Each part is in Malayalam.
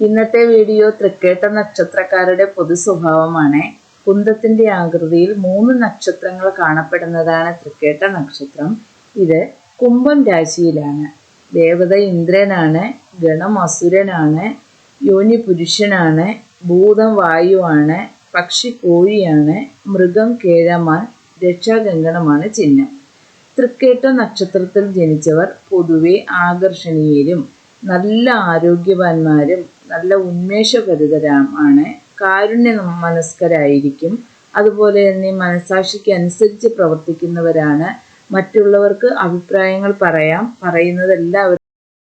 ഇന്നത്തെ വീഡിയോ തൃക്കേട്ട നക്ഷത്രക്കാരുടെ പൊതു സ്വഭാവമാണ്. കുന്തത്തിന്റെ ആകൃതിയിൽ മൂന്ന് നക്ഷത്രങ്ങൾ കാണപ്പെടുന്നതാണ് തൃക്കേട്ട നക്ഷത്രം. ഇത് കുംഭം രാശിയിലാണ്. ദേവത ഇന്ദ്രനാണ് ഗണം അസുരനാണ് യോനി പുരുഷനാണ് ഭൂതം വായുവാണ് പക്ഷി കോഴിയാണ് മൃഗം കേഴമാൻ രക്ഷാഗംഗണമാണ് ചിഹ്നം. തൃക്കേട്ട നക്ഷത്രത്തിൽ ജനിച്ചവർ പൊതുവെ ആകർഷണീയരും നല്ല ആരോഗ്യവാന്മാരും നല്ല ഉന്മേഷഭരിതരാണ് കാരുണ്യ മനസ്കരായിരിക്കും അതുപോലെ തന്നെ മനസാക്ഷിക്ക് അനുസരിച്ച് പ്രവർത്തിക്കുന്നവരാണ്. മറ്റുള്ളവർക്ക് അഭിപ്രായങ്ങൾ പറയാം. പറയുന്നതെല്ലാം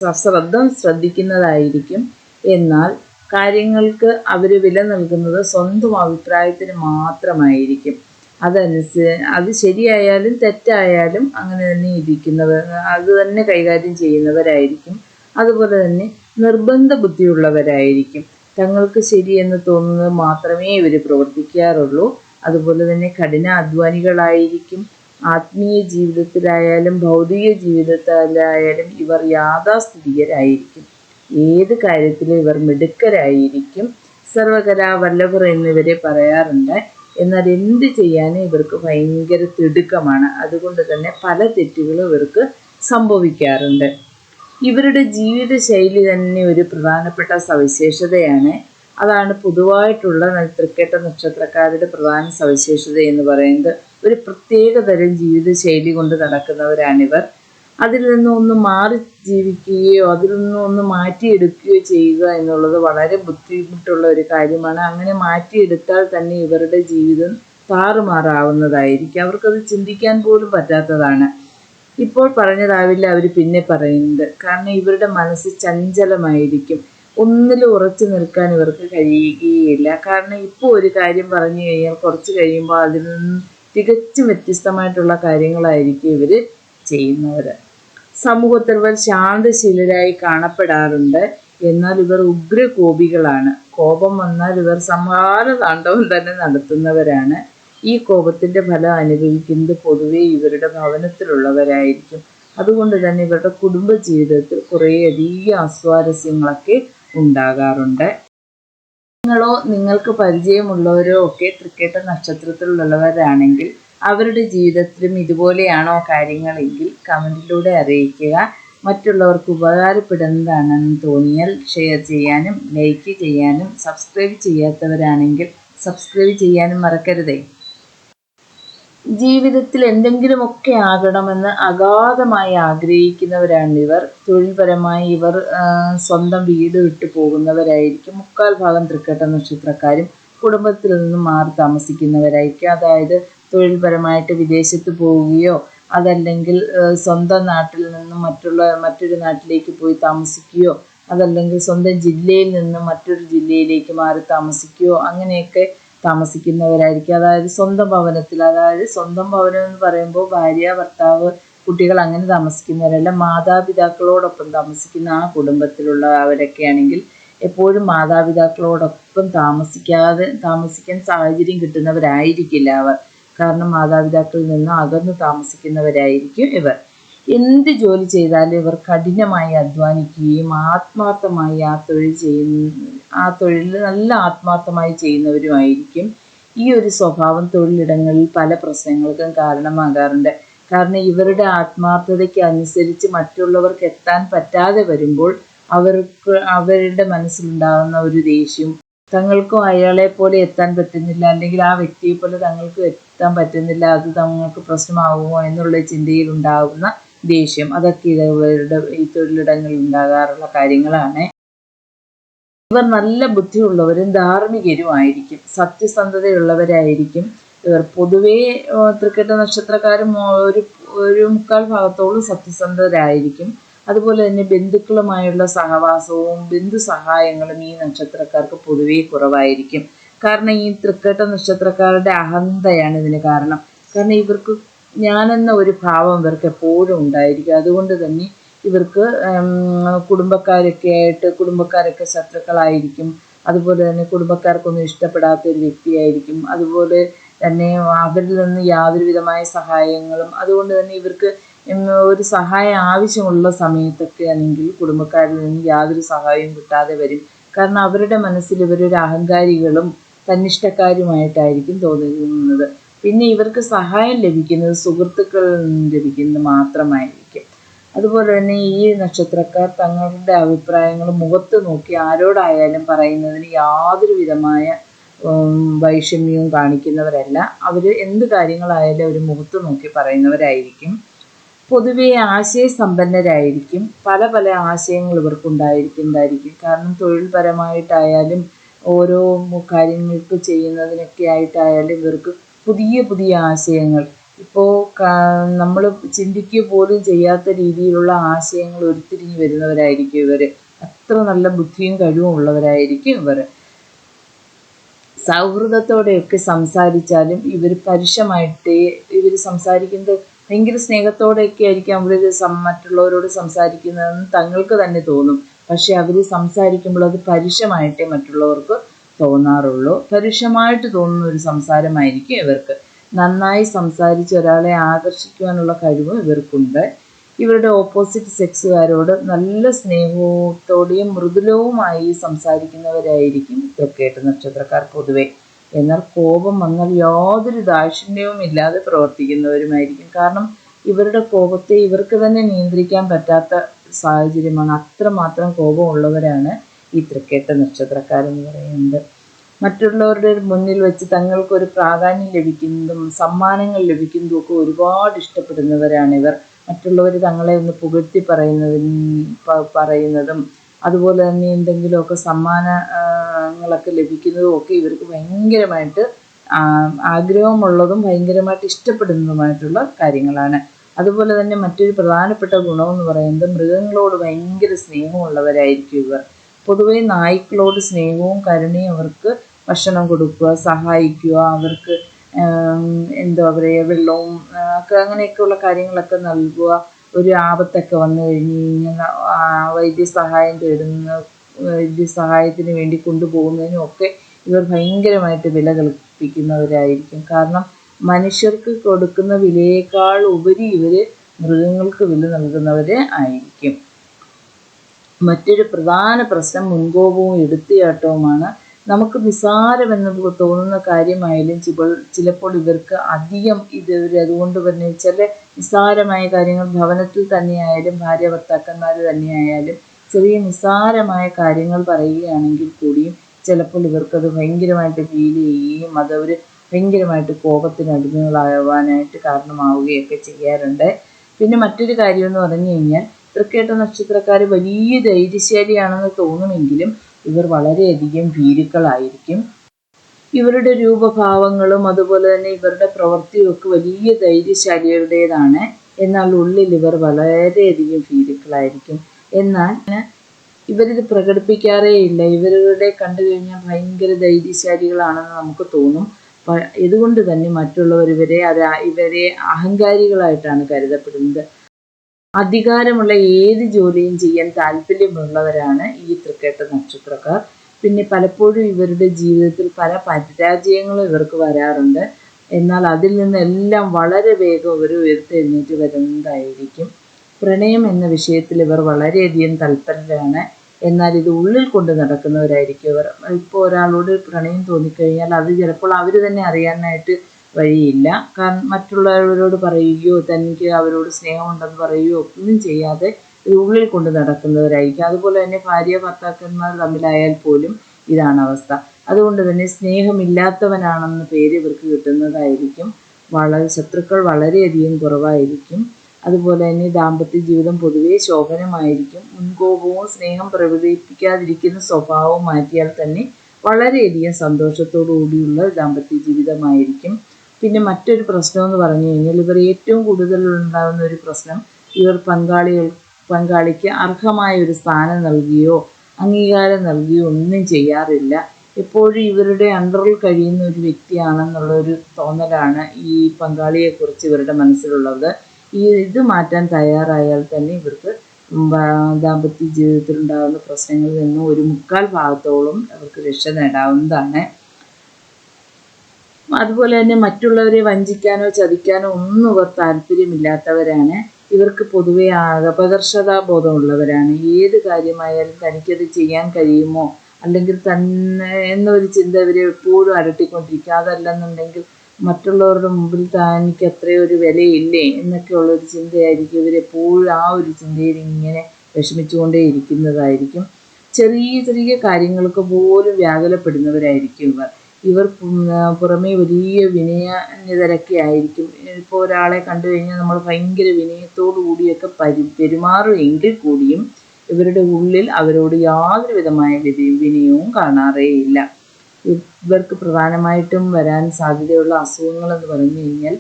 സശ്രദ്ധം ശ്രദ്ധിക്കുന്നതായിരിക്കും. എന്നാൽ കാര്യങ്ങൾക്ക് അവർ വില നൽകുന്നത് സ്വന്തം അഭിപ്രായത്തിന് മാത്രമായിരിക്കും. അതനുസ അത് ശരിയായാലും തെറ്റായാലും അങ്ങനെ തന്നെ ഇരിക്കുന്നവർ അത് തന്നെ കൈകാര്യം ചെയ്യുന്നവരായിരിക്കും. അതുപോലെ തന്നെ നിർബന്ധ ബുദ്ധിയുള്ളവരായിരിക്കും. തങ്ങൾക്ക് ശരിയെന്ന് തോന്നുന്നത് മാത്രമേ ഇവർ പ്രവർത്തിക്കാറുള്ളൂ. അതുപോലെ തന്നെ കഠിന അധ്വാനികളായിരിക്കും. ആത്മീയ ജീവിതത്തിലായാലും ഭൗതിക ജീവിതത്തിലായാലും ഇവർ യാഥാസ്ഥിതികരായിരിക്കും. ഏത് കാര്യത്തിലും ഇവർ മിടുക്കരായിരിക്കും. സർവകലാ വല്ലവർ എന്നിവരെ പറയാറുണ്ട്. എന്നാൽ എന്ത് ചെയ്യാനും ഇവർക്ക് ഭയങ്കര തിടുക്കമാണ്. അതുകൊണ്ട് തന്നെ പല തെറ്റുകളും ഇവർക്ക് സംഭവിക്കാറുണ്ട്. ഇവരുടെ ജീവിതശൈലി തന്നെ ഒരു പ്രധാനപ്പെട്ട സവിശേഷതയാണ്. അതാണ് പൊതുവായിട്ടുള്ള തൃക്കേട്ട നക്ഷത്രക്കാരുടെ പ്രധാന സവിശേഷത എന്ന് പറയുന്നത്. ഒരു പ്രത്യേക തരം ജീവിത ശൈലി കൊണ്ട് നടക്കുന്നവരാണിവർ. അതിൽ നിന്നും ഒന്ന് മാറി ജീവിക്കുകയോ അതിൽ നിന്നും ഒന്ന് മാറ്റിയെടുക്കുകയോ ചെയ്യുക എന്നുള്ളത് വളരെ ബുദ്ധിമുട്ടുള്ള ഒരു കാര്യമാണ്. അങ്ങനെ മാറ്റിയെടുത്താൽ തന്നെ ഇവരുടെ ജീവിതം താറുമാറാവുന്നതായിരിക്കും. അവർക്കത് ചിന്തിക്കാൻ പോലും പറ്റാത്തതാണ്. ഇപ്പോൾ പറഞ്ഞതാവില്ല അവർ പിന്നെ പറയുന്നത്. കാരണം ഇവരുടെ മനസ്സ് ചഞ്ചലമായിരിക്കും. ഒന്നിലും ഉറച്ചു നിൽക്കാൻ ഇവർക്ക് കഴിയുകയില്ല. കാരണം ഇപ്പോൾ ഒരു കാര്യം പറഞ്ഞു കഴിഞ്ഞാൽ കുറച്ച് കഴിയുമ്പോൾ അതിൽ നിന്ന് തികച്ചും വ്യത്യസ്തമായിട്ടുള്ള കാര്യങ്ങളായിരിക്കും ഇവർ ചെയ്യുന്നവർ സമൂഹത്തിൽ ഇവർ ശാന്തശീലരായി കാണപ്പെടാറുണ്ട്. എന്നാൽ ഇവർ ഉഗ്രകോപികളാണ്. കോപം വന്നാൽ ഇവർ സംഹാര താണ്ഡവം തന്നെ നടത്തുന്നവരാണ്. ഈ കോപത്തിന്റെ ഫലം അനുഭവിക്കുന്നത് പൊതുവെ ഇവരുടെ ഭവനത്തിലുള്ളവരായിരിക്കും. അതുകൊണ്ട് തന്നെ ഇവരുടെ കുടുംബ ജീവിതത്തിൽ കുറേയധികം അസ്വാരസ്യങ്ങളൊക്കെ ഉണ്ടാകാറുണ്ട്. നിങ്ങളോ നിങ്ങൾക്ക് പരിചയമുള്ളവരോ ഒക്കെ തൃക്കേട്ട നക്ഷത്രത്തിലുള്ളവരാണെങ്കിൽ അവരുടെ ജീവിതത്തിലും ഇതുപോലെയാണോ കാര്യങ്ങളെങ്കിൽ കമന്റിലൂടെ അറിയിക്കുക. മറ്റുള്ളവർക്ക് ഉപകാരപ്പെടുന്നതാണെന്ന് തോന്നിയാൽ ഷെയർ ചെയ്യാനും ലൈക്ക് ചെയ്യാനും സബ്സ്ക്രൈബ് ചെയ്യാത്തവരാണെങ്കിൽ സബ്സ്ക്രൈബ് ചെയ്യാനും മറക്കരുതേ. ജീവിതത്തിൽ എന്തെങ്കിലുമൊക്കെ ആകണമെന്ന് അഗാധമായി ആഗ്രഹിക്കുന്നവരാണ് ഇവർ. തൊഴിൽപരമായി ഇവർ സ്വന്തം വീട് വിട്ടു പോകുന്നവരായിരിക്കും. മുക്കാൽ ഭാഗം തൃക്കേട്ട നക്ഷത്രക്കാരും കുടുംബത്തിൽ നിന്നും മാറി താമസിക്കുന്നവരായിരിക്കും. അതായത് തൊഴിൽപരമായിട്ട് വിദേശത്ത് പോവുകയോ അതല്ലെങ്കിൽ സ്വന്തം നാട്ടിൽ നിന്നും മറ്റുള്ള മറ്റൊരു നാട്ടിലേക്ക് പോയി താമസിക്കുകയോ അതല്ലെങ്കിൽ സ്വന്തം ജില്ലയിൽ നിന്നും മറ്റൊരു ജില്ലയിലേക്ക് മാറി താമസിക്കുകയോ അങ്ങനെയൊക്കെ താമസിക്കുന്നവരായിരിക്കും. അതായത് സ്വന്തം ഭവനത്തിൽ അതായത് സ്വന്തം ഭവനം എന്ന് പറയുമ്പോൾ ഭാര്യ ഭർത്താവ് കുട്ടികൾ അങ്ങനെ താമസിക്കുന്നവരല്ല. മാതാപിതാക്കളോടൊപ്പം താമസിക്കുന്ന ആ കുടുംബത്തിലുള്ള അവരൊക്കെ ആണെങ്കിൽ എപ്പോഴും മാതാപിതാക്കളോടൊപ്പം താമസിക്കാതെ താമസിക്കാൻ സാഹചര്യം കിട്ടുന്നവരായിരിക്കില്ല അവർ. കാരണം മാതാപിതാക്കളിൽ നിന്ന് അകന്നു താമസിക്കുന്നവരായിരിക്കും ഇവർ. എന്ത് ജോലി ചെയ്താലും ഇവർ കഠിനമായി അധ്വാനിക്കുകയും ആത്മാർത്ഥമായി ആ തൊഴിൽ ചെയ്യുന്ന ആ തൊഴിൽ നല്ല ആത്മാർത്ഥമായി ചെയ്യുന്നവരുമായിരിക്കും. ഈ ഒരു സ്വഭാവം തൊഴിലിടങ്ങളിൽ പല പ്രശ്നങ്ങൾക്കും കാരണമാകാറുണ്ട്. കാരണം ഇവരുടെ ആത്മാർത്ഥതയ്ക്ക് അനുസരിച്ച് മറ്റുള്ളവർക്ക് എത്താൻ പറ്റാതെ വരുമ്പോൾ അവർക്ക് അവരുടെ മനസ്സിലുണ്ടാകുന്ന ഒരു ദേഷ്യം തങ്ങൾക്കും അയാളെ പോലെ എത്താൻ പറ്റുന്നില്ല അല്ലെങ്കിൽ ആ വ്യക്തിയെ പോലെ തങ്ങൾക്ക് എത്താൻ പറ്റുന്നില്ല അത് തങ്ങൾക്ക് പ്രശ്നമാകുമോ എന്നുള്ള ചിന്തയിൽ ഉണ്ടാകുന്ന ദേഷ്യം. അതൊക്കെ ഇവരുടെ ഈ തൊഴിലിടങ്ങളിൽ ഉണ്ടാകാറുള്ള കാര്യങ്ങളാണ്. ഇവർ നല്ല ബുദ്ധിയുള്ളവരും ധാർമ്മികരുമായിരിക്കും. സത്യസന്ധതയുള്ളവരായിരിക്കും. ഇവർ പൊതുവേ തൃക്കെട്ട നക്ഷത്രക്കാരും ഒരു ഒരു മുക്കാൽ ഭാഗത്തോളം സത്യസന്ധരായിരിക്കും. അതുപോലെ തന്നെ ബന്ധുക്കളുമായുള്ള സഹവാസവും ബന്ധു സഹായങ്ങളും ഈ നക്ഷത്രക്കാർക്ക് പൊതുവേ കുറവായിരിക്കും. കാരണം ഈ തൃക്കേട്ട നക്ഷത്രക്കാരുടെ അഹന്തയാണ് ഇതിന് കാരണം. കാരണം ഇവർക്ക് ഞാനെന്ന ഒരു ഭാവം ഇവർക്ക് എപ്പോഴും ഉണ്ടായിരിക്കും. അതുകൊണ്ട് തന്നെ ഇവർക്ക് കുടുംബക്കാരൊക്കെ ആയിട്ട് കുടുംബക്കാരൊക്കെ ശത്രുക്കളായിരിക്കും. അതുപോലെ തന്നെ കുടുംബക്കാർക്കൊന്നും ഇഷ്ടപ്പെടാത്ത ഒരു വ്യക്തിയായിരിക്കും. അതുപോലെ തന്നെ അവരിൽ നിന്ന് യാതൊരു വിധമായ സഹായങ്ങളും അതുകൊണ്ട് തന്നെ ഇവർക്ക് ഒരു സഹായം ആവശ്യമുള്ള സമയത്തൊക്കെ ആണെങ്കിൽ കുടുംബക്കാരിൽ നിന്ന് യാതൊരു സഹായവും കിട്ടാതെ വരും. കാരണം അവരുടെ മനസ്സിൽ ഇവരൊരു അഹങ്കാരികളും തന്നിഷ്ടക്കാരുമായിട്ടായിരിക്കും തോന്നുന്നത്. പിന്നെ ഇവർക്ക് സഹായം ലഭിക്കുന്നത് സുഹൃത്തുക്കളിൽ നിന്ന് ലഭിക്കുന്നത് മാത്രമായിരിക്കും. അതുപോലെ തന്നെ ഈ നക്ഷത്രക്കാർ തങ്ങളുടെ അഭിപ്രായങ്ങൾ മുഖത്ത് നോക്കി ആരോടായാലും പറയുന്നതിന് യാതൊരു വിധമായ വൈഷമ്യവും കാണിക്കുന്നവരല്ല. അവർ എന്ത് കാര്യങ്ങളായാലും അവർ മുഖത്ത് നോക്കി പറയുന്നവരായിരിക്കും. പൊതുവെ ആശയസമ്പന്നരായിരിക്കും പല പല ആശയങ്ങൾ ഇവർക്കുണ്ടായിരിക്കുന്നതായിരിക്കും. കാരണം തൊഴിൽപരമായിട്ടായാലും ഓരോ കാര്യങ്ങൾക്ക് ചെയ്യുന്നതിനൊക്കെ ആയിട്ടായാലും ഇവർക്ക് പുതിയ പുതിയ ആശയങ്ങൾ ഇപ്പോൾ നമ്മൾ ചിന്തിക്കുക പോലും ചെയ്യാത്ത രീതിയിലുള്ള ആശയങ്ങൾ ഉരുത്തിരിഞ്ഞ് വരുന്നവരായിരിക്കും ഇവർ അത്ര നല്ല ബുദ്ധിയും കഴിവും ഉള്ളവരായിരിക്കും ഇവർ സൗഹൃദത്തോടെയൊക്കെ സംസാരിച്ചാലും ഇവർ പരുഷമായിട്ട് ഇവർ സംസാരിക്കുന്നത് ഭയങ്കര സ്നേഹത്തോടെയൊക്കെ ആയിരിക്കും അവർ മറ്റുള്ളവരോട് സംസാരിക്കുന്നതെന്ന് തങ്ങൾക്ക് തന്നെ തോന്നും. പക്ഷെ അവർ സംസാരിക്കുമ്പോൾ അത് പരുഷമായിട്ടേ മറ്റുള്ളവർക്ക് തോന്നാറുള്ളൂ. പരുഷമായിട്ട് തോന്നുന്ന ഒരു സംസാരമായിരിക്കും ഇവർക്ക്. നന്നായി സംസാരിച്ച് ഒരാളെ ആകർഷിക്കുവാനുള്ള കഴിവും ഇവർക്കുണ്ട്. ഇവരുടെ ഓപ്പോസിറ്റ് സെക്സുകാരോട് നല്ല സ്നേഹത്തോടെയും മൃദുലവുമായി സംസാരിക്കുന്നവരായിരിക്കും തൃക്കേട്ട് നക്ഷത്രക്കാർ പൊതുവെ. എന്നാൽ കോപം വന്നാൽ യാതൊരു ദാക്ഷിണ്യവും ഇല്ലാതെ പ്രവർത്തിക്കുന്നവരുമായിരിക്കും. കാരണം ഇവരുടെ കോപത്തെ ഇവർക്ക് തന്നെ നിയന്ത്രിക്കാൻ പറ്റാത്ത സാഹചര്യമാണ്. അത്രമാത്രം കോപമുള്ളവരാണ് ഈ തൃക്കേട്ട നക്ഷത്രക്കാരെന്ന് പറയുന്നത്. മറ്റുള്ളവരുടെ മുന്നിൽ വെച്ച് തങ്ങൾക്കൊരു പ്രാധാന്യം ലഭിക്കുന്നതും സമ്മാനങ്ങൾ ലഭിക്കുന്നതും ഒക്കെ ഒരുപാട് ഇഷ്ടപ്പെടുന്നവരാണ് ഇവർ. മറ്റുള്ളവർ തങ്ങളെ ഒന്ന് പുകഴ്ത്തി പറയുന്നതും പറയുന്നതും അതുപോലെ തന്നെ എന്തെങ്കിലുമൊക്കെ സമ്മാനങ്ങളൊക്കെ ലഭിക്കുന്നതും ഒക്കെ ഇവർക്ക് ഭയങ്കരമായിട്ട് ആഗ്രഹമുള്ളതും ഭയങ്കരമായിട്ട് ഇഷ്ടപ്പെടുന്നതുമായിട്ടുള്ള കാര്യങ്ങളാണ്. അതുപോലെ തന്നെ മറ്റൊരു പ്രധാനപ്പെട്ട ഗുണമെന്ന് പറയുന്നത് മൃഗങ്ങളോട് ഭയങ്കര സ്നേഹമുള്ളവരായിരിക്കും ഇവർ. പൊതുവേ നായ്ക്കളോട് സ്നേഹവും കരുണയും അവർക്ക് ഭക്ഷണം കൊടുക്കുക സഹായിക്കുക അവർക്ക് എന്താ പറയുക വെള്ളവും ഒക്കെ അങ്ങനെയൊക്കെയുള്ള കാര്യങ്ങളൊക്കെ നൽകുക. ഒരു ആപത്തൊക്കെ വന്നു കഴിഞ്ഞ് കഴിഞ്ഞാൽ വൈദ്യസഹായം തേടുന്ന വൈദ്യസഹായത്തിന് വേണ്ടി കൊണ്ടുപോകുന്നതിനും ഒക്കെ ഇവർ ഭയങ്കരമായിട്ട് വില കൽപ്പിക്കുന്നവരായിരിക്കും. കാരണം മനുഷ്യർക്ക് കൊടുക്കുന്ന വിലയേക്കാൾ ഉപരി ഇവർ മൃഗങ്ങൾക്ക് വില നൽകുന്നവർ ആയിരിക്കും. മറ്റൊരു പ്രധാന പ്രശ്നം മുൻകോപവും എടുത്തുചാട്ടവുമാണ് നമുക്ക് നിസ്സാരമെന്ന് തോന്നുന്ന കാര്യമായാലും ചിലപ്പോൾ ചിലപ്പോൾ ഇവർക്ക് അധികം ഇത് അതുകൊണ്ട് തന്നെ ചില നിസ്സാരമായ കാര്യങ്ങൾ ഭവനത്തിൽ തന്നെയായാലും ഭാര്യ ഭർത്താക്കന്മാർ തന്നെയായാലും ചെറിയ നിസ്സാരമായ കാര്യങ്ങൾ പറയുകയാണെങ്കിൽ കൂടിയും ചിലപ്പോൾ ഇവർക്കത് ഭയങ്കരമായിട്ട് ഫീൽ ചെയ്യുകയും അതവർ ഭയങ്കരമായിട്ട് കോപത്തിന് അടിമകളാവാനായിട്ട് കാരണമാവുകയൊക്കെ ചെയ്യാറുണ്ട്. പിന്നെ മറ്റൊരു കാര്യം എന്ന് പറഞ്ഞു കഴിഞ്ഞാൽ തൃക്കേട്ട നക്ഷത്രക്കാർ വലിയ ധൈര്യശാലിയാണെന്ന് തോന്നുമെങ്കിലും ഇവർ വളരെയധികം ഭീരുക്കളായിരിക്കും. ഇവരുടെ രൂപഭാവങ്ങളും അതുപോലെ തന്നെ ഇവരുടെ പ്രവൃത്തിയും ഒക്കെ വലിയ ധൈര്യശാലികളുടേതാണ്. എന്നാൽ ഉള്ളിൽ ഇവർ വളരെയധികം ഭീരുക്കളായിരിക്കും. എന്നാൽ ഇവരിത് പ്രകടിപ്പിക്കാറേ ഇല്ല ഇവരുടെ കണ്ടു കഴിഞ്ഞാൽ ഭയങ്കര ധൈര്യശാലികളാണെന്ന് നമുക്ക് തോന്നും. ഇതുകൊണ്ട് തന്നെ മറ്റുള്ളവർ ഇവരെ ഇവരെ അഹങ്കാരികളായിട്ടാണ് കരുതപ്പെടുന്നത്. അധികാരമുള്ള ഏത് ജോലിയും ചെയ്യാൻ താല്പര്യമുള്ളവരാണ് ഈ തൃക്കേട്ട നക്ഷത്രക്കാർ. പിന്നെ പലപ്പോഴും ഇവരുടെ ജീവിതത്തിൽ പല പരാജയങ്ങളും ഇവർക്ക് വരാറുണ്ട്. എന്നാൽ അതിൽ നിന്നെല്ലാം വളരെ വേഗം ഇവർ ഉയർത്തെഴുന്നേറ്റ് വരുന്നതായിരിക്കും. പ്രണയം എന്ന വിഷയത്തിൽ ഇവർ വളരെയധികം തൽപരരാണ്. എന്നാൽ ഇത് ഉള്ളിൽ കൊണ്ട് നടക്കുന്നവരായിരിക്കും ഇവർ. ഇപ്പോൾ ഒരാളോട് പ്രണയം തോന്നിക്കഴിഞ്ഞാൽ അത് ചിലപ്പോൾ അവർ തന്നെ അറിയാനായിട്ട് വഴിയില്ല. കാരണം മറ്റുള്ളവരോട് പറയുകയോ തനിക്ക് അവരോട് സ്നേഹമുണ്ടെന്ന് പറയുകയോ ഒന്നും ചെയ്യാതെ ഉള്ളിൽ കൊണ്ട് നടക്കുന്നവരായിരിക്കും. അതുപോലെ തന്നെ ഭാര്യ ഭർത്താക്കന്മാർ തമ്മിലായാൽ പോലും ഇതാണ് അവസ്ഥ. അതുകൊണ്ട് തന്നെ സ്നേഹമില്ലാത്തവനാണെന്ന പേര് ഇവർക്ക് കിട്ടുന്നതായിരിക്കും. വളരെ ശത്രുക്കൾ വളരെയധികം കുറവായിരിക്കും. അതുപോലെ തന്നെ ദാമ്പത്യ ജീവിതം പൊതുവേ ശോഭനമായിരിക്കും. മുൻകോപവും സ്നേഹം പ്രകടിപ്പിക്കാതിരിക്കുന്ന സ്വഭാവവും മാറ്റിയാൽ തന്നെ വളരെയധികം സന്തോഷത്തോടു കൂടിയുള്ള ദാമ്പത്യ ജീവിതമായിരിക്കും. പിന്നെ മറ്റൊരു പ്രശ്നം എന്ന് പറഞ്ഞു കഴിഞ്ഞാൽ ഇവർ ഏറ്റവും കൂടുതൽ ഉണ്ടാകുന്ന ഒരു പ്രശ്നം ഇവർ പങ്കാളികൾ പങ്കാളിക്ക് അർഹമായ ഒരു സ്ഥാനം നൽകിയോ അംഗീകാരം നൽകുകയോ ഒന്നും ചെയ്യാറില്ല. എപ്പോഴും ഇവരുടെ അണ്ടറിൽ കഴിയുന്ന ഒരു വ്യക്തിയാണെന്നുള്ള ഒരു തോന്നലാണ് ഈ പങ്കാളിയെക്കുറിച്ച് ഇവരുടെ മനസ്സിലുള്ളത്. ഈ ഇത് മാറ്റാൻ തയ്യാറായാൽ തന്നെ ഇവർക്ക് ദാമ്പത്യ ജീവിതത്തിൽ ഉണ്ടാകുന്ന പ്രശ്നങ്ങളിൽ നിന്നും ഒരു മുക്കാൽ ഭാഗത്തോളം അവർക്ക് രക്ഷ നേടാവുന്നതാണ്. അതുപോലെ തന്നെ മറ്റുള്ളവരെ വഞ്ചിക്കാനോ ചതിക്കാനോ ഒന്നും ഇവർ താല്പര്യമില്ലാത്തവരാണ്. ഇവർക്ക് പൊതുവെ അപകർഷതാബോധമുള്ളവരാണ് ഏത് കാര്യമായാലും തനിക്കത് ചെയ്യാൻ കഴിയുമോ? അല്ലെങ്കിൽ തന്നെ എന്നൊരു ചിന്ത ഇവരെ എപ്പോഴും അരട്ടിക്കൊണ്ടിരിക്കുക അതല്ലെന്നുണ്ടെങ്കിൽ മറ്റുള്ളവരുടെ മുമ്പിൽ തനിക്ക് അത്രയും ഒരു വിലയില്ലേ എന്നൊക്കെയുള്ള ഒരു ചിന്തയായിരിക്കും. ഇവരെപ്പോഴും ആ ഒരു ചിന്തയിൽ ഇങ്ങനെ വിഷമിച്ചുകൊണ്ടേ ഇരിക്കുന്നതായിരിക്കും. ചെറിയ ചെറിയ കാര്യങ്ങൾക്ക് പോലും വ്യാകുലപ്പെടുന്നവരായിരിക്കും ഇവർ. ഇവർ പുറമേ വലിയ വിനയനിതരൊക്കെ ആയിരിക്കും. ഇപ്പോൾ ഒരാളെ കണ്ടു കഴിഞ്ഞാൽ നമ്മൾ ഭയങ്കര വിനയത്തോടു കൂടിയൊക്കെ പരി പെരുമാറുമെങ്കിൽ കൂടിയും ഇവരുടെ ഉള്ളിൽ അവരോട് യാതൊരു വിധമായ വിനയവും കാണാറേയില്ല ഇവർക്ക് പ്രധാനമായിട്ടും വരാൻ സാധ്യതയുള്ള അസുഖങ്ങൾ എന്ന് പറഞ്ഞു കഴിഞ്ഞാൽ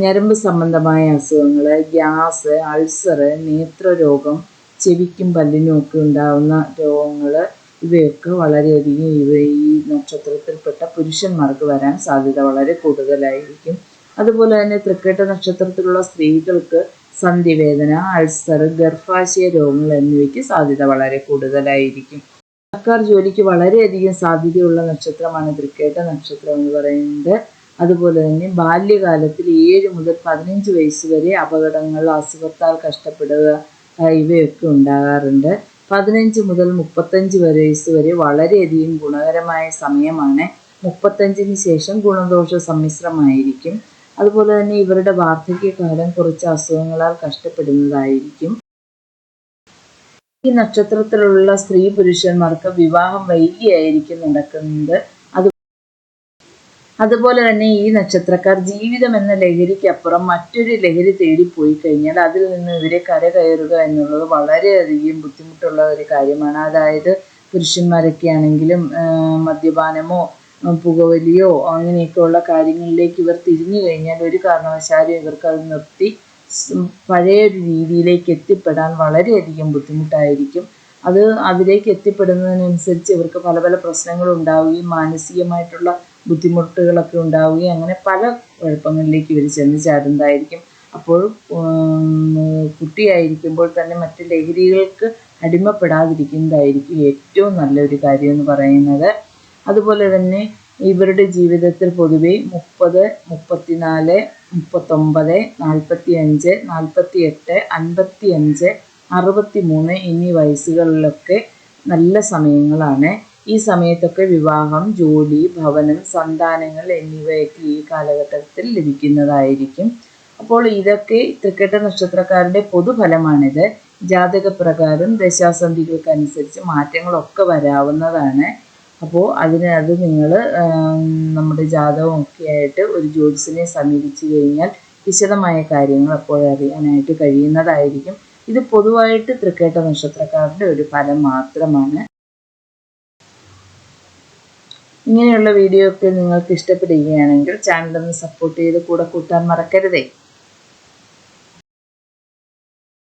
ഞരമ്പ് സംബന്ധമായ അസുഖങ്ങൾ ഗ്യാസ് അൾസർ നേത്രരോഗം ചെവിക്കും പല്ലിനും ഒക്കെ ഉണ്ടാകുന്ന രോഗങ്ങൾ ഇവയൊക്കെ വളരെയധികം ഇവ ഈ നക്ഷത്രത്തിൽപ്പെട്ട പുരുഷന്മാർക്ക് വരാൻ സാധ്യത വളരെ കൂടുതലായിരിക്കും. അതുപോലെ തന്നെ തൃക്കേട്ട നക്ഷത്രത്തിലുള്ള സ്ത്രീകൾക്ക് സന്ധിവേദന അൾസർ ഗർഭാശയ രോഗങ്ങൾ എന്നിവയ്ക്ക് സാധ്യത വളരെ കൂടുതലായിരിക്കും. സർക്കാർ ജോലിക്ക് വളരെയധികം സാധ്യതയുള്ള നക്ഷത്രമാണ് തൃക്കേട്ട നക്ഷത്രം എന്ന് പറയുന്നത്. അതുപോലെ തന്നെ ബാല്യകാലത്തിൽ ഏഴ് മുതൽ പതിനഞ്ച് വയസ്സ് വരെ അപകടങ്ങൾ അസുഖത്താൽ കഷ്ടപ്പെടുക ഇവയൊക്കെ ഉണ്ടാകാറുണ്ട്. പതിനഞ്ച് മുതൽ മുപ്പത്തഞ്ച് വയസ്സ് വരെ വളരെയധികം ഗുണകരമായ സമയമാണ്. മുപ്പത്തഞ്ചിന് ശേഷം ഗുണദോഷ സമ്മിശ്രമായിരിക്കും. അതുപോലെ തന്നെ ഇവരുടെ വാർദ്ധക്യകാലം കുറച്ച് അസുഖങ്ങളാൽ കഷ്ടപ്പെടുന്നതായിരിക്കും. ഈ നക്ഷത്രത്തിലുള്ള സ്ത്രീ പുരുഷന്മാർക്ക് വിവാഹം വൈകിയായിരിക്കും നടക്കുന്നത്. അതുപോലെ തന്നെ ഈ നക്ഷത്രക്കാർ ജീവിതം എന്ന ലഹരിക്കപ്പുറം മറ്റൊരു ലഹരി തേടി പോയി കഴിഞ്ഞാൽ അതിൽ നിന്ന് ഇവരെ കരകയറുക എന്നുള്ളത് വളരെയധികം ബുദ്ധിമുട്ടുള്ള ഒരു കാര്യമാണ്. അതായത് പുരുഷന്മാരൊക്കെ ആണെങ്കിലും മദ്യപാനമോ പുകവലിയോ അങ്ങനെയൊക്കെയുള്ള കാര്യങ്ങളിലേക്ക് ഇവർ തിരിഞ്ഞു കഴിഞ്ഞാൽ ഒരു കാരണവശാലും ഇവർക്ക് അത് നിർത്തി പഴയ ഒരു രീതിയിലേക്ക് എത്തിപ്പെടാൻ വളരെയധികം ബുദ്ധിമുട്ടായിരിക്കും. അത് അതിലേക്ക് എത്തിപ്പെടുന്നതിനനുസരിച്ച് ഇവർക്ക് പല പല പ്രശ്നങ്ങൾ ഉണ്ടാവുകയും മാനസികമായിട്ടുള്ള ബുദ്ധിമുട്ടുകളൊക്കെ ഉണ്ടാവുകയും അങ്ങനെ പല കുഴപ്പങ്ങളിലേക്ക് ഇവർ ചെന്ന് ചാടുന്നതായിരിക്കും. അപ്പോൾ കുട്ടിയായിരിക്കുമ്പോൾ തന്നെ മറ്റു ലഹരികൾക്ക് അടിമപ്പെടാതിരിക്കുന്നതായിരിക്കും ഏറ്റവും നല്ലൊരു കാര്യം എന്ന് പറയുന്നത്. അതുപോലെ തന്നെ ഇവരുടെ ജീവിതത്തിൽ പൊതുവെ മുപ്പത് മുപ്പത്തിനാല് മുപ്പത്തൊമ്പത് നാൽപ്പത്തി അഞ്ച് നാൽപ്പത്തി എട്ട് അൻപത്തി അഞ്ച് അറുപത്തി മൂന്ന് എന്നീ വയസ്സുകളിലൊക്കെ നല്ല സമയങ്ങളാണ്. ഈ സമയത്തൊക്കെ വിവാഹം ജോലി ഭവനം സന്താനങ്ങൾ എന്നിവയൊക്കെ ഈ കാലഘട്ടത്തിൽ ലഭിക്കുന്നതായിരിക്കും. അപ്പോൾ ഇതൊക്കെ തൃക്കേട്ട നക്ഷത്രക്കാരുടെ പൊതുഫലമാണിത്. ജാതകപ്രകാരം ദശാസന്ധികൾക്കനുസരിച്ച് മാറ്റങ്ങളൊക്കെ വരാവുന്നതാണ്. അപ്പോൾ അതിന് അത് നിങ്ങൾ നമ്മുടെ ജാതകമൊക്കെ ആയിട്ട് ഒരു ജ്യോതിസിനെ സമീപിച്ചു കഴിഞ്ഞാൽ വിശദമായ കാര്യങ്ങൾ അപ്പോൾ അറിയാനായിട്ട് കഴിയുന്നതായിരിക്കും. ഇത് പൊതുവായിട്ട് തൃക്കേട്ട നക്ഷത്രക്കാരുടെ ഒരു ഫലം മാത്രമാണ്. ഇങ്ങനെയുള്ള വീഡിയോ ഒക്കെ നിങ്ങൾക്ക് ഇഷ്ടപ്പെടുകയാണെങ്കിൽ ചാനലൊന്ന് സപ്പോർട്ട് ചെയ്ത് കൂടെ കൂട്ടാൻ മറക്കരുതേ.